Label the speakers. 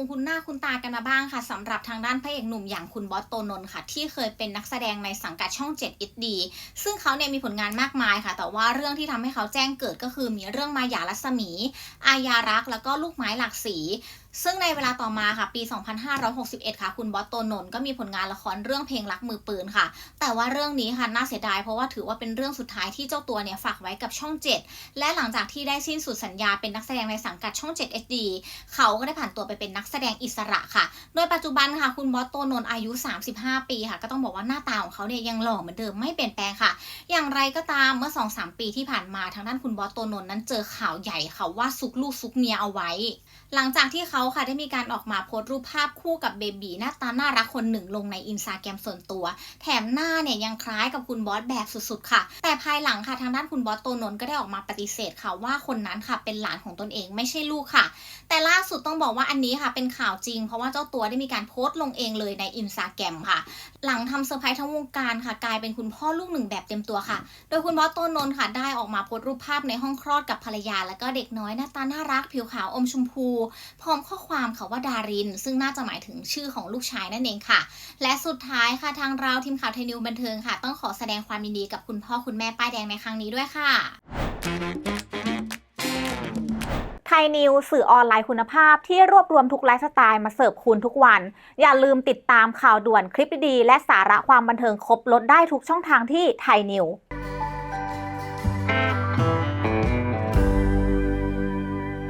Speaker 1: งคุณหน้าคุณตากันมาบ้างค่ะสำหรับทางด้านพระเอกหนุ่มอย่างคุณบอสโตนนท์ค่ะ ที่เคยเป็นนักแสดงในสังกัดช่อง 7 HD ซึ่งเขาเนี่ยมีผลงานมากมายค่ะ แต่ว่าเรื่องที่ทำให้เขาแจ้งเกิดก็คือมีเรื่องมายารัศมี อายารัก แล้วก็ลูกไม้หลากสี ซึ่งในเวลาต่อมาค่ะ ปี 2561 ค่ะ คุณบอสโตนน์ก็มีผลงานละครเรื่องเพลงรักมือปืนค่ะ แต่ว่าเรื่องนี้ค่ะน่าเสียดายเพราะว่าถือว่าเป็นเรื่องสุดท้ายที่เจ้าตัวเนี่ยฝากไว้กับช่อง 7 และหลังจากที่ได้สิ้นสุดสัญญาเป็นนักแสดงในสังกัดช่อง 7 HD เขาก็ได้ผ่านตัวไปเป็นนักแสดงอิสระค่ะ โดยปัจจุบันค่ะ คุณบอสโตนน์อายุ 35 ปีค่ะ ก็ต้องบอกว่าหน้าตาของเขาเนี่ยยังหล่อเหมือนเดิมไม่เปลี่ยนแปลงค่ะ อย่างไรก็ตามเมื่อ 2-3 ปีที่ผ่านมาทางด้านคุณบอสโตนน์นั้นเจอข่าวใหญ่ค่ะว่าซุกลูกซุกเมียเอาไว้ หลังจากที่เขาค่ะได้มีการออกมาโพสต์รูปภาพคู่กับเบบีหน้าตาน่ารักคนหนึ่งลงในอินสตาแกรมส่วนตัว แถมหน้าเนี่ยยังคล้ายกับคุณบอสแบบสุดๆค่ะ แต่ภายหลังค่ะทางด้านคุณบอสโตนน์ก็ได้ออกมาปฏิเสธค่ะว่าคนนั้นค่ะเป็นหลานของตนเองไม่ใช่ลูกค่ะ แต่ล่าสุดต้องบอกว่าอันนี้ค่ะเป็นข่าวจริง เพราะว่าเจ้าตัวได้มีการโพสต์ลงเองเลยในอินสตาแกรมค่ะ หลังทำเซอร์ไพรส์ทั้งวงการค่ะ กลายเป็นคุณพ่อลูกหนึ่งแบบเต็มตัวค่ะ โดยคุณบอสโตนน์ค่ะได้ออกมาโพสต์รูปภาพในห้องคลอดกับภรรยา แล้วก็เด็กน้อยหน้าตาน่ารักผิวขาวอมชมพูพร้อมข้อความค่ะว่าดาริน ซึ่งน่าจะหมายถึงชื่อของลูกชายนั่นเองค่ะ และสุดท้ายค่ะทางเราทีมข่าวไทยนิวบันเทิงค่ะ ต้องขอแสดงความยินดีกับคุณพ่อคุณแม่ป้ายแดงในครั้งนี้ด้วยค่ะ
Speaker 2: ไทยนิวสื่อออนไลน์คุณภาพที่รวบรวมทุกไลฟ์สไตล์มาเสิร์ฟคุณทุกวัน อย่าลืมติดตามข่าวด่วนคลิปดีๆและสาระความบันเทิงครบลดได้ทุกช่องทางที่ไทยนิว